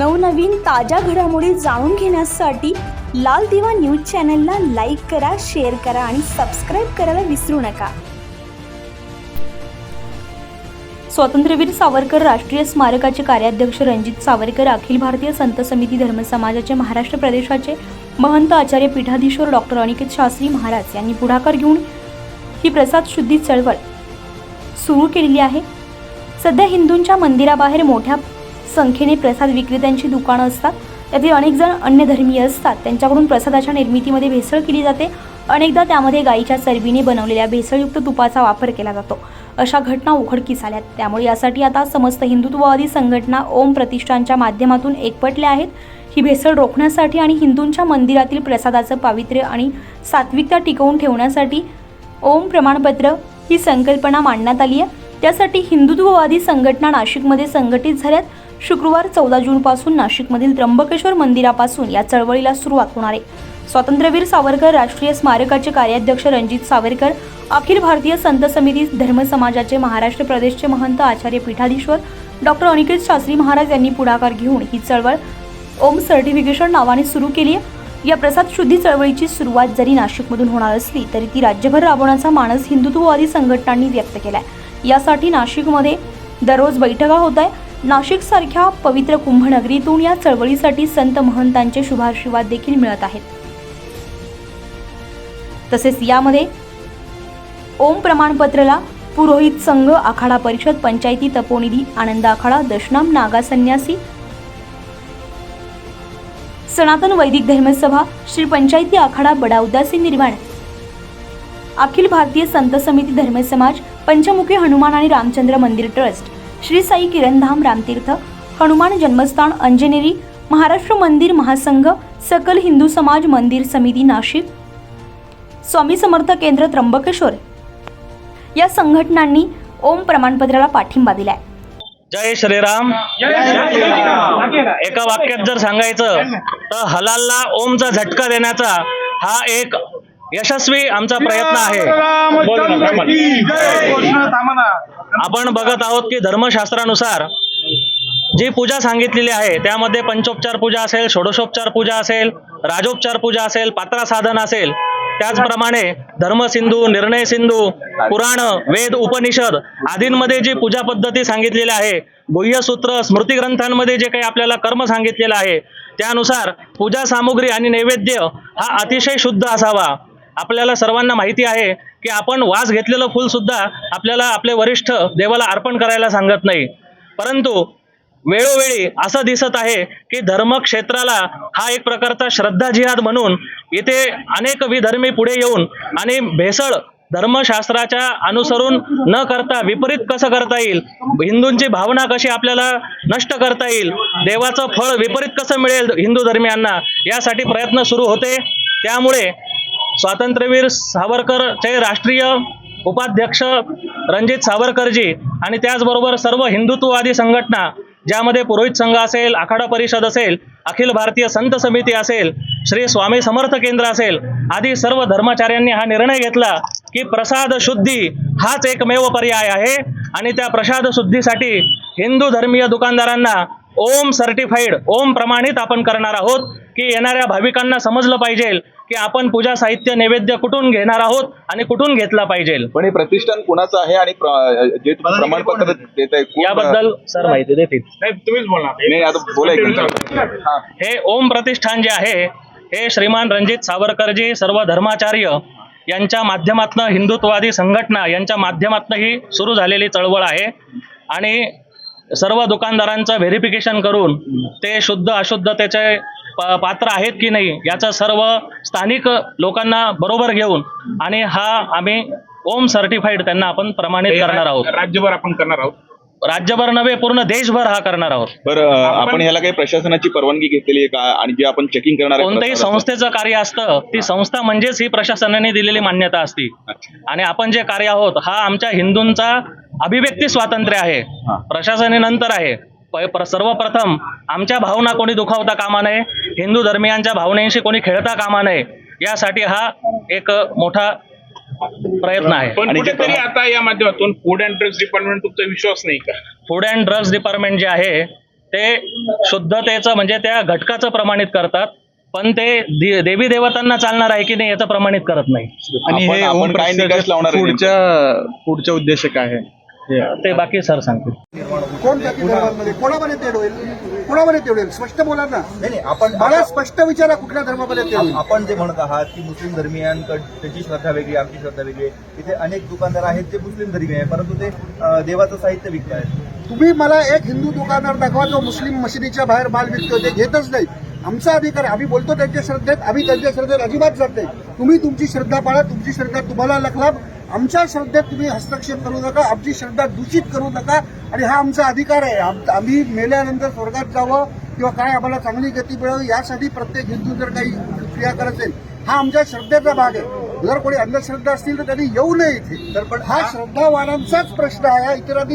नवनवीन ताज्या घडामोडी जाणून घेण्यासाठी लाल दिवा न्यूज चॅनलला लाईक करा शेअर करा आणि सबस्क्राईब करायला विसरू नका. स्वातंत्र्यवीर सावरकर राष्ट्रीय स्मारकाचे कार्याध्यक्ष रणजित सावरकर अखिल भारतीय संत समिती धर्म समाजाचे महाराष्ट्र प्रदेशाचे महंत आचार्य पीठाधीश्वर डॉक्टर अनिकेत शास्त्री महाराज यांनी पुढाकार घेऊन ही प्रसाद शुद्धी चळवळ सुरू केलेली आहे. सध्या हिंदूंच्या मंदिराबाहेर मोठ्या संख्येने प्रसाद विक्रेत्यांची दुकानं असतात. त्यातील अनेक जण अन्यधर्मीय असतात. त्यांच्याकडून प्रसादाच्या निर्मितीमध्ये भेसळ केली जाते. अनेकदा त्यामध्ये गाईच्या चरबीने बनवलेल्या भेसळयुक्त तुपाचा वापर केला जातो. अशा घटना उघडकीस आल्यात. त्यामुळे यासाठी आता समस्त हिंदुत्ववादी संघटना ओम प्रतिष्ठानच्या माध्यमातून एकपटल्या आहेत. ही भेसळ रोखण्यासाठी आणि हिंदूंच्या मंदिरातील प्रसादाचं पावित्र्य आणि सात्विकता टिकवून ठेवण्यासाठी ओम प्रमाणपत्र ही संकल्पना मांडण्यात आली आहे. त्यासाठी हिंदुत्ववादी संघटना नाशिकमध्ये संघटित झाल्यात. शुक्रवार चौदा जूनपासून नाशिकमधील त्र्यंबकेश्वर मंदिरापासून या चळवळीला सुरुवात होणार आहे. स्वातंत्र्यवीर सावरकर राष्ट्रीय स्मारकाचे कार्याध्यक्ष रणजित सावरकर अखिल भारतीय संत समिती धर्म समाजाचे महाराष्ट्र प्रदेशचे महंत आचार्य पीठाधीश्वर डॉक्टर अनिकेत शास्त्री महाराज यांनी पुढाकार घेऊन ही चळवळ ओम सर्टिफिकेशन नावाने सुरू केली आहे. या प्रसाद शुद्धी चळवळीची सुरुवात जरी नाशिकमधून होणार असली तरी ती राज्यभर राबवण्याचा मानस हिंदुत्ववादी संघटनांनी व्यक्त केला आहे यासाठी नाशिकमध्ये दररोज बैठका होत आहे नाशिकसारख्या पवित्र कुंभनगरीतून या चळवळीसाठी संत महंतांचे शुभाशीर्वाद देखील मिळत आहेत. तसेच यामध्ये ओम प्रमाणपत्रला पुरोहित संघ आखाडा परिषद पंचायती तपोनिधी आनंद आखाडा दशनाम नागा संन्यासी सनातन वैदिक धर्मसभा श्री पंचायती आखाडा बडा उदासी निर्माण अखिल भारतीय संत समिती धर्म समाज पंचमुखी हनुमान आणि रामचंद्र मंदिर ट्रस्ट श्री साई किरणधाम रामतीर्थ हनुमान जन्मस्थान अंजनेरी महाराष्ट्र मंदिर महासंघ सकल हिंदू समाज मंदिर समिती नाशिक. स्वामी समर्थ केंद्र त्र्यंबकेश्वर. या संघटनांनी ओम प्रमाणपत्राला पाठिंबा दिलाय. जय श्रीराम. एका वाक्यात जर सांगायचं तर हलालला ओमचा झटका देण्याचा हा एक यशस्वी आमचा प्रयत्न आहे. आपण बघत आहोत की धर्मशास्त्रानुसार जी पूजा सांगितलेली आहे त्यामध्ये पंचोपचार पूजा असेल षोडशोपचार पूजा असेल राजोपचार पूजा असेल पात्रा साधन असेल त्याचप्रमाणे धर्मसिंधू निर्णय सिंधू पुराण वेद उपनिषद आदींमध्ये जी पूजा पद्धती सांगितलेली आहे गुह्यसूत्र स्मृती ग्रंथांमध्ये जे काही आपल्याला कर्म सांगितलेलं आहे त्यानुसार पूजा सामुग्री आणि नैवेद्य हा अतिशय शुद्ध असावा. आपल्याला सर्वांना माहिती आहे की आपण वास घेतलेलं फुल सुद्धा आपल्याला आपले वरिष्ठ देवाला अर्पण करायला सांगत नाही. परंतु वेळोवेळी असं दिसत आहे की धर्मक्षेत्राला हा एक प्रकारचा श्रद्धा जिहाद म्हणून इथे अनेक विधर्मी पुढे येऊन आणि भेसळ धर्मशास्त्राच्या अनुसरून न करता विपरीत कसं करता येईल? हिंदूंची भावना कशी आपल्याला नष्ट करता येईल? देवाचं फळ विपरीत कसं मिळेल हिंदू धर्मियांना? यासाठी प्रयत्न सुरू होते. त्यामुळे स्वातंत्र्यवीर सावरकरचे राष्ट्रीय उपाध्यक्ष रणजित सावरकरजी आणि त्याचबरोबर सर्व हिंदुत्ववादी संघटना ज्यामध्ये पुरोहित संघ असेल आखाडा परिषद असेल अखिल भारतीय संत समिती असेल श्री स्वामी समर्थ केंद्र असेल आदी सर्व धर्माचार्यांनी हा निर्णय घेतला की प्रसाद शुद्धी हाच एकमेव पर्याय आहे आणि त्या प्रसाद शुद्धीसाठी हिंदू धर्मीय दुकानदारांना ओम सर्टिफाईड ओम प्रमाणित आपण करणार आहोत. की येणाऱ्या भाविकांना समजलं पाहिजे की आपण पूजा साहित्य नैवेद्य कुठून घेणार आहोत आणि कुठून घेतला पाहिजे. पण हे प्रतिष्ठान कोणाचं आहे आणि प्र- जे तुम्ही प्रमाणपत्र देत आहे? याबद्दल सर माहिती देतील. नाही तुम्हीच बोलणार. नाही आता बोला एक मिनिट हा. हे ओम प्रतिष्ठान जे आहे हे श्रीमान रणजित सावरकरजी सर्व धर्माचार्य यांच्या माध्यमातनं हिंदुत्ववादी संघटना यांच्या माध्यमातनं ही सुरू झालेली चळवळ आहे. आणि सर्व दुकानदारांचं व्हेरिफिकेशन करून ते शुद्ध अशुद्धतेचे प- पात्र आहेत की नाही याचं सर्व स्थानिक लोकांना बरोबर घेऊन आणि हा आम्ही ओम सर्टिफाईड त्यांना आपण प्रमाणित करणार आहोत. राज्यभर आपण करणार आहोत? राज्यभर नव्हे पूर्ण देशभर हा करणार आहोत. बरं आपण ह्याला काही प्रशासनाची परवानगी घेतलेली आहे का? आणि जे आपण चेकिंग करणार कोणत्याही? संस्थेचं कार्य असतं ती संस्था म्हणजेच ही प्रशासनाने दिलेली मान्यता असती. आणि आपण जे कार्य आहोत हा आमच्या हिंदूंचा अभिव्यक्ती स्वातंत्र्य आहे. प्रशासनेनंतर आहे. सर्वप्रथम आमच्या भावना कोणी दुखावता कामा नये. हिंदू धर्मियांच्या भावनेशी कोणी खेळता कामा नये. यासाठी हा एक मोठा प्रयत्न आहे. पण कुठेतरी आता या माध्यमातून फूड अँड ड्रग्स डिपार्टमेंट तुमचा विश्वास नाही का? फूड अँड ड्रग्स डिपार्टमेंट जे आहे ते शुद्धतेचं म्हणजे त्या घटकाचं प्रमाणित करतात पण ते देवी देवतांना चालणार आहे की नाही याचं प्रमाणित करत नाही. आणि हे आपण ओम काय निकष प्रकाश लावणार आहे पुढच्या पुढच्या उद्देश काय आहे. ते बाकी सर सांगतील. कोण जाती धर्मामध्ये? कोणामध्ये तेढ होईल? कोणामध्ये तेढ होईल? स्पष्ट बोला ना. नाही आपण मला स्पष्ट विचारा कुठल्या धर्मामध्ये तेढ होईल. आपण जे म्हणत आहात की मुस्लिम धर्मियांकडची श्रद्धा वेगळी आमची श्रद्धा वेगळी आहे. इथे अनेक दुकानदार आहेत जे मुस्लिम धर्मीय आहे परंतु ते देवाचं साहित्य विकत आहेत. तुम्ही मला एक हिंदू दुकानदार दाखवा जो मुस्लिम मशिदीच्या बाहेर माल विकतो ते घेतच नाही. आमचा अधिकार आहे. आम्ही बोलतो त्यांच्या श्रद्धेत आम्ही त्यांच्या श्रद्धेत अजिबात जात नाही. तुम्ही तुमची श्रद्धा पाळा तुमची श्रद्धा तुम्हाला लखलाभ आमच्या श्रद्धेत तुम्ही हस्तक्षेप करू नका आमची श्रद्धा दूषित करू नका आणि हा आमचा अधिकार आहे. आम- आम्ही मेल्यानंतर स्वर्गात जावं किंवा काय आम्हाला चांगली गती मिळावी यासाठी प्रत्येक हिंदू जर काही क्रिया करत असेल हा आमच्या श्रद्धेचा भाग आहे. जर कोणी अंधश्रद्धा असतील तर त्यांनी येऊ नये इथे. तर पण हा श्रद्धावानांचाच प्रश्न आहे इतरांनी